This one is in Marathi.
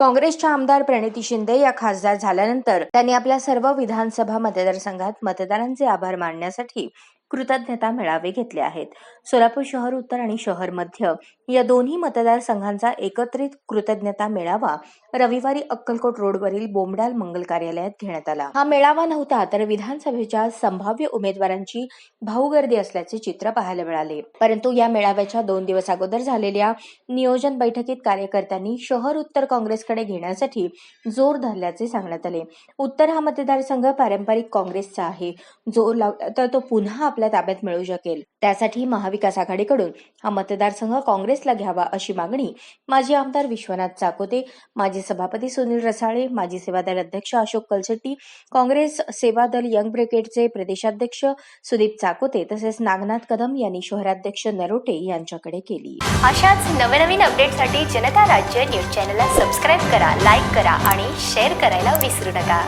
काँग्रेसच्या आमदार प्रणिती शिंदे या खासदार झाल्यानंतर त्यांनी आपल्या सर्व विधानसभा मतदारसंघात मतदारांचे आभार मानण्यासाठी कृतज्ञता मेळावे घेतले आहेत. सोलापूर शहर उत्तर आणि शहर मध्य या दोन्ही मतदारसंघांचा एकत्रित कृतज्ञता मेळावा रविवारी अक्कलकोट रोडवरील बोमडाल मंगल कार्यालयात घेण्यात आला. हा मेळावा नव्हता तर विधानसभेच्या संभाव्य उमेदवारांची भाऊगर्दी असल्याचे चित्र पाहायला मिळाले. परंतु या मेळाव्याच्या दोन दिवस अगोदर झालेल्या नियोजन बैठकीत कार्यकर्त्यांनी शहर उत्तर काँग्रेसकडे घेण्यासाठी जोर धरल्याचे सांगण्यात आले. उत्तर हा मतदारसंघ पारंपरिक काँग्रेसचा आहे. जोर लावला तर तो पुन्हा आपल्या ताब्यात मिळू शकेल. त्यासाठी महाविकास आघाडीकडून हा मतदारसंघ काँग्रेसला घ्यावा अशी मागणी माजी आमदार विश्वनाथ चाकोते माजी सभापती सुनील रसाळे माजी सेवादल अध्यक्ष अशोक कलशेट्टी काँग्रेस सेवादल यंग ब्रिगेडचे प्रदेशाध्यक्ष सुदीप चाकोते तसेच नागनाथ कदम यांनी शहराध्यक्ष नरोटे यांच्याकडे केली. अशाच नवनवीन अपडेटसाठी जनता राज्य न्यूज चॅनलला सबस्क्राईब करा लाईक करा आणि शेअर करायला विसरू नका.